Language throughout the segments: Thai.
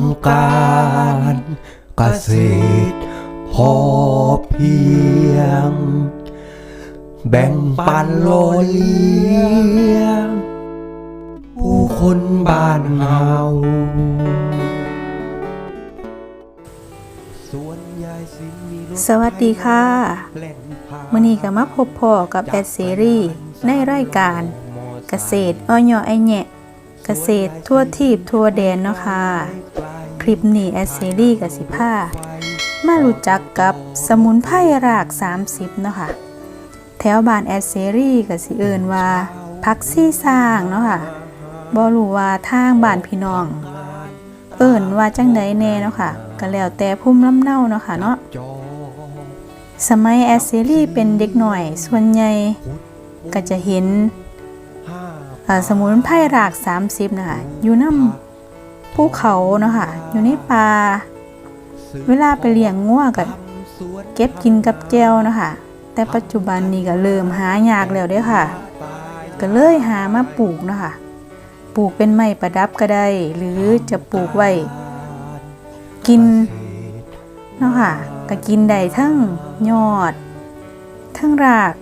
ำการเกษตรพอเพียง แบ่งปันโลเลียงผู้คนบ้านเฮาส่วนยายสินมีรถสวัสดีค่ะเล่นพามื่อนี้ก็มาพบพ่อกับแอดซีรีส์ในรายการเกษตรอ้อยอไอแหนะ เกษตรทั่วทีบทั่วแดนเนาะค่ะ คลิปนี้แอดซีรีส์กับสิผ้ามารู้จักกับสมุนไพรราก 30 เนาะค่ะ แถวบ้านแอดซีรีส์กับสิเอินว่าพักซี่สร้างเนาะค่ะบ่รู้ว่าทางบ้านพี่น้อง เอินว่าจังใดแน่เนาะค่ะก็แล้วแต่ภูมิลำเน่าเนาะค่ะเนาะสมัยแอสเซรี่เป็นเด็กหน่อยส่วนใหญ่ก็จะเห็น สมุนไพรราก30นะคะอยู่น้ำภูเขาเนาะค่ะอยู่ในป่าเวลาไปเลี้ยงงัวก็เก็บกินกับแจวเนาะค่ะแต่ปัจจุบันนี้ก็เริ่มหายากแล้วเด้อค่ะ ก็เลยหามาปลูกเนาะค่ะปลูกเป็นไม้ประดับก็ได้ หรือจะปลูกไว้ กินเนาะค่ะก็กินได้ทั้งยอด ทั้งราก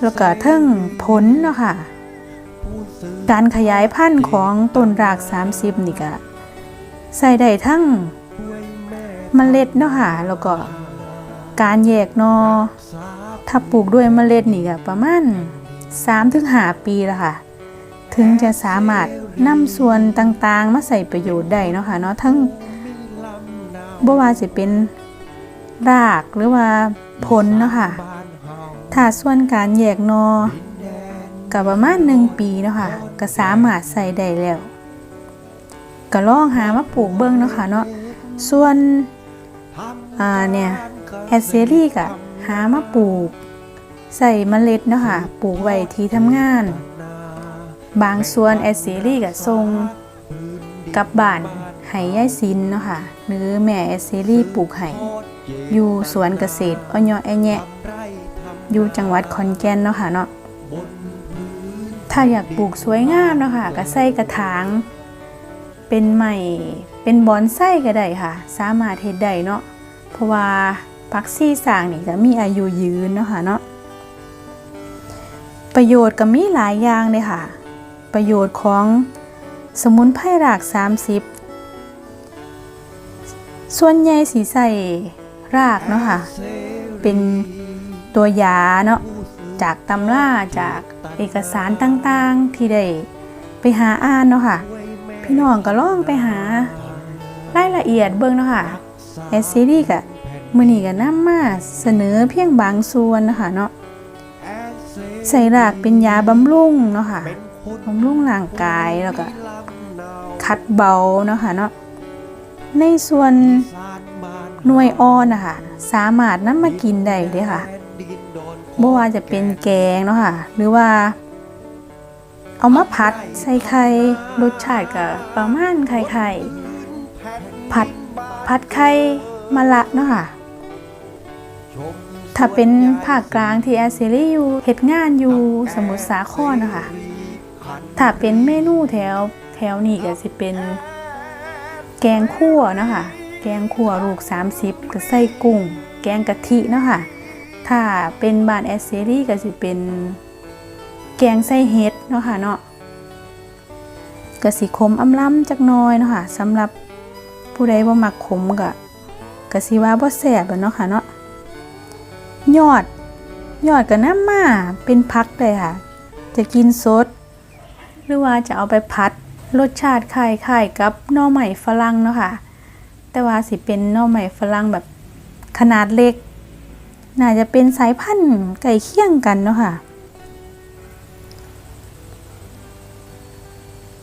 แล้วก็ทั้งผลเนาะค่ะ การขยายพันธุ์ของต้นราก 30 นี่ก็ใส่ได้ทั้งเมล็ดเนาะค่ะแล้วก็การแยกนอ ถ้าปลูกด้วยเมล็ดนี่ก็ประมาณ3-5ปีล้วค่ะ ถึงจะสามารถนำส่วนต่างๆ มาใส่ประโยชน์ได้เนาะค่ะเนาะทั้งบ่ว่าสิเป็นรากหรือว่าผลเนาะค่ะถ้าส่วนการแยกนอ กับประมาณหนึ่งปีเนาะค่ะก็สามารถใส่ได้แล้วก็ลองหามาปลูกเบิ่งเนาะค่ะเนาะส่วนอ่าเนี่ยแอดเซรี่ก็หามาปลูก ใส่เมล็ดเนาะค่ะปลูกไว้ที่ทำงาน บางส่วนแอดเซรี่ก็ส่งกับบ้านให้ยายซินเนาะค่ะหรือแม่แอดเซรี่ปลูกให้อยู่สวนเกษตรอ้อยแอแยะอยู่จังหวัดขอนแก่นเนาะค่ะเนาะ ถ้าอยากปลูกสวยงามเนาะค่ะก็ใส่กระถาง เป็นไม้เป็นบอนไส้ก็ได้ค่ะ สามารถเฮ็ดได้เนาะเพราะว่าพักซี่สางนี่จะมีอายุยืนเนาะค่ะเนาะประโยชน์ก็มีหลายอย่างเลยค่ะ ประโยชน์ของสมุนไพรราก 30 ส่วนใหญ่สีใส่รากเนาะค่ะ เป็นตัวยาเนาะ จากตำราจากเอกสารต่างๆ ที่ได้ไปหาอ่านเนาะค่ะ พี่น้องก็ล่องไปหารายละเอียดเบิ่งเนาะค่ะแอสซีดีกะมือนี้ก็นำมาเสนอเพียงบางส่วนนะคะเนาะใส่รากเป็นยาบำรุงเนาะค่ะบำรุงร่างกายแล้วก็คัดเบาเนาะค่ะเนาะในส่วนหน่วยอ่อนนะคะสามารถนำมากินได้เด้อค่ะ บ่ว่าจะเป็นแกงเนาะค่ะ หรือว่า เอามาผัดใส่ไข่รสชาติก็ประมาณไข่ไข่ผัดผัดไข่มะละเนาะค่ะ ถ้าเป็นภาคกลางที่แอสซิลี่อยู่เฮ็ดงานอยู่สมุทรสาครเนาะคะ ถ้าเป็นเมนูแถวแถวนี้ก็สิเป็น แกงคั่วเนาะค่ะแกงคั่วลูก 30ก็ใส่กุ้ง แกงกะทิเนาะค่ะ ถ้าเป็นบ้านแอสเซรี่ก็สิเป็นแกงใส่เห็ดเนาะค่ะเนาะก็สิขมอำล้ำจักน้อยเนาะค่ะสำหรับผู้ใดบ่มักขมก็ก็สิว่าบ่แซ่บเนาะค่ะเนาะยอดยอดก็น้ำมาเป็นพักเลยค่ะ จะกินสด หรือว่าจะเอาไปพัดรสชาติคล้ายๆกับน่อใหม่ฝรั่งเนาะค่ะ แต่ว่าสิเป็นน่อใหม่ฝรั่งแบบขนาดเล็ก น่าจะเป็นสายพันธุ์ไก่เคี่ยงกันเนาะค่ะ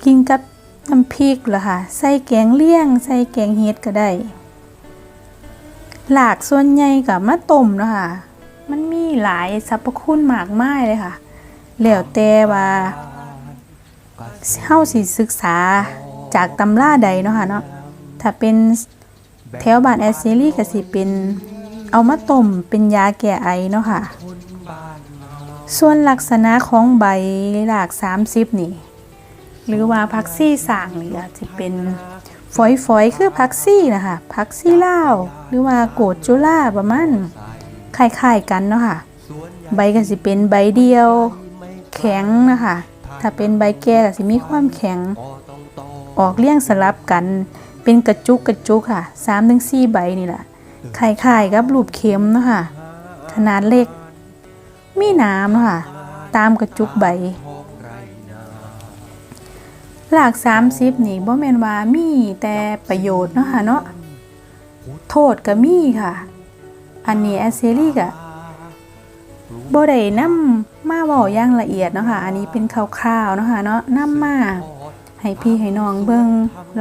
กินกับน้ำพริกเหรอค่ะ ใส่แกงเลี่ยง ใส่แกงเฮ็ดก็ได้ หลากส่วนใหญ่กับมะต้มเนาะค่ะ มันมีหลายสรรพคุณมากมายเลยค่ะ แล้วแต่ว่าเฮาสิศึกษาจากตำราใดเนาะค่ะเนาะ ถ้าเป็นแถวบ้านแอสซิลี่ก็สิเป็น เอามาต้มเป็นยาแก้ไอเนาะค่ะ ส่วนลักษณะของใบหลาก 30 นี่ หรือว่าพักซี่สางนี่จะเป็นฝอยๆคือพักซี่นะคะพักซี่เลาหรือว่าโกดจุล่าประมาณคล้ายๆกันเนาะค่ะ ใบก็สิเป็นใบเดียว แข็งนะคะถ้าเป็นใบแก่ก็สิมีความแข็ง ออกเลี่ยงสลับกัน เป็นกระจุกกระจุกค่ะ3าถึง4ใบนี่แหละ คล้ายๆกับรูปเข็มเนาะค่ะขนาดเล็ก มีน้ำเนาะค่ะตามกระจุกใบ หลาก30นี่บ่แมนว่ามีแต่ประโยชน์เนาะค่ะเนาะโทษก็มีค่ะ อันนี้แอสเซรี่ก็บ่ได้นำมาเว้าอย่างละเอียดเนาะค่ะ อันนี้เป็นคร่าวๆเนาะค่ะเนาะนำมาให้พี่ให้น้องเบิ่ง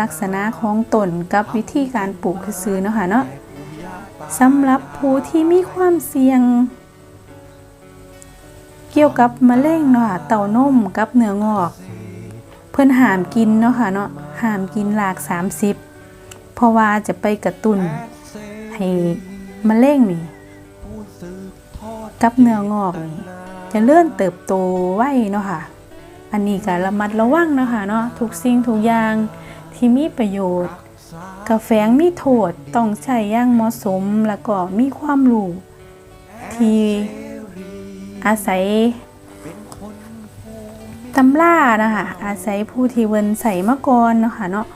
ลักษณะของต้นกับวิธีการปลูกซื่อเนาะค่ะเนาะ สำหรับผู้ที่มีความเสี่ยง เกี่ยวกับมะเร็งเนาะเต้านมกับเนื้องอก เพิ่อนห้ามกินเนาะค่ะเนาะห้ามกินหลาก 30 เพราะว่าจะไปกระตุ้นให้มะเร็งนี่กับเนื้องอกนี่จะเลื่อนเติบโตไวเนาะค่ะ อันนี้ก็ระมัดระวังเนาะค่ะเนาะทุกสิ่งทุกอย่างที่มีประโยชน์ กาแฟงมีโทษต้องใช้อย่างเหมาะสมแล้วก็มีความรู้ที่อาศัยตำล่านะคะอาศัยผู้ที่เวินใส่มาก่อนเนาะค่ะเนาะ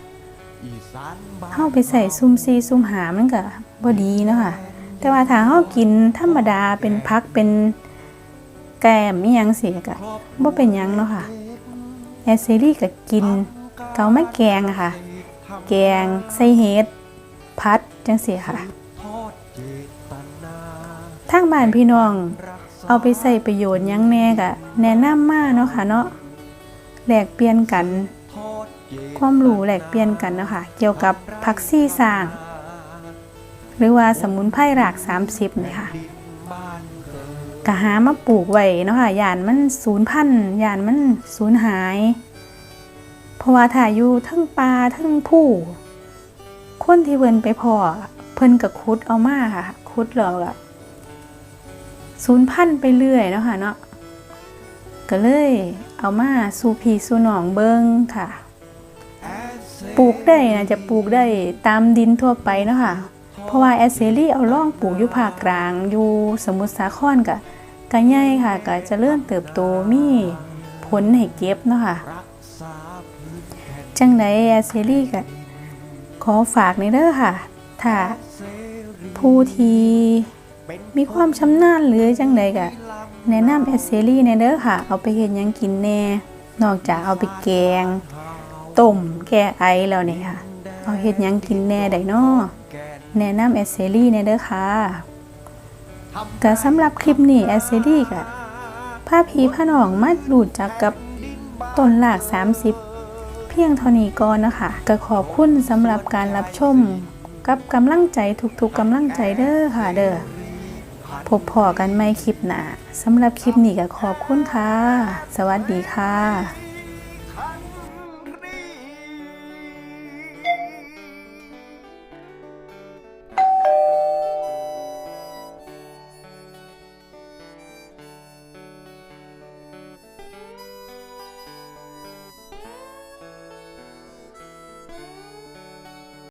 เข้าไปใส่ซุ่มซีซุ่มหามันก็บ่ดีเนาะค่ะแต่ว่าถ้าเฮากินธรรมดาเป็นพักเป็นแกมี่ยังเสียก็บ่เป็นยังเนาะค่ะแอสเซรี่ก็กินเกาไม่แกงอะค่ะ แกงใส่เห็ดพัดจังสีค่ะทางบ้านพี่น้อง เอาไปใส่ประโยชน์ยังแน่ก็แนะนำมาเนาะค่ะเนาะแลกเปลี่ยนกัน ความรู้แลกเปลี่ยนกันเนาะคะเกี่ยวกับผักซี่สร้าง หรือว่าสมุนไพรราก 30นี่ค่ะกะหามาปลูกไว้เนาะค่ะยานมันสูญพันยานมันสูญหาย เพราะว่าถ้าอยู่ทั้งปลาทั้งผู้คนที่เพิ่นไปพอเพิ่นก็คุดเอามาค่ะ คุดแล้วก็สูญพันไปเรื่อยเนาะค่ะเนาะก็เลยเอามาสู่พีสู่น้องเบิงค่ะ ปลูกได้นะจะปลูกได้ตามดินทั่วไปเนาะค่ะ เพราะว่าแอสเซรี่เอาล่องปลูกอยู่ภาคกลางอยู่สมุทรสาครกะกะใหญ่ค่ะก็จะเริ่มเติบโตมีผลให้เก็บเนาะค่ะ จังไดแอเซรี่ก็ขอฝากในเด้อค่ะ ถ้าผู้ที่มีความชำนาญหรือจังใดก็แนะนำแอเซรี่ในเด้อค่ะ เอาไปเห็นยังกินแน่ นอกจากเอาไปแกงต้มแก้ไอแล้วเนี่ยค่ะ เอาเห็ดยังกินแน่ได้นาะแนะนำแอเซรี่ในเด้อค่ะก็สำหรับคลิปนี้แอเซรี่ก็พาพีพาหนองมารู้จักกับต้นหลาก 30 เพียงเท่านี้ก่อนนะคะก็ขอบคุณสำหรับการรับชม กับกำลังใจทุกๆกำลังใจเด้อค่ะเด้อพบพอกันไม่คลิปหนาสำหรับคลิปนี้ก็ขอบคุณค่ะ สวัสดีค่ะ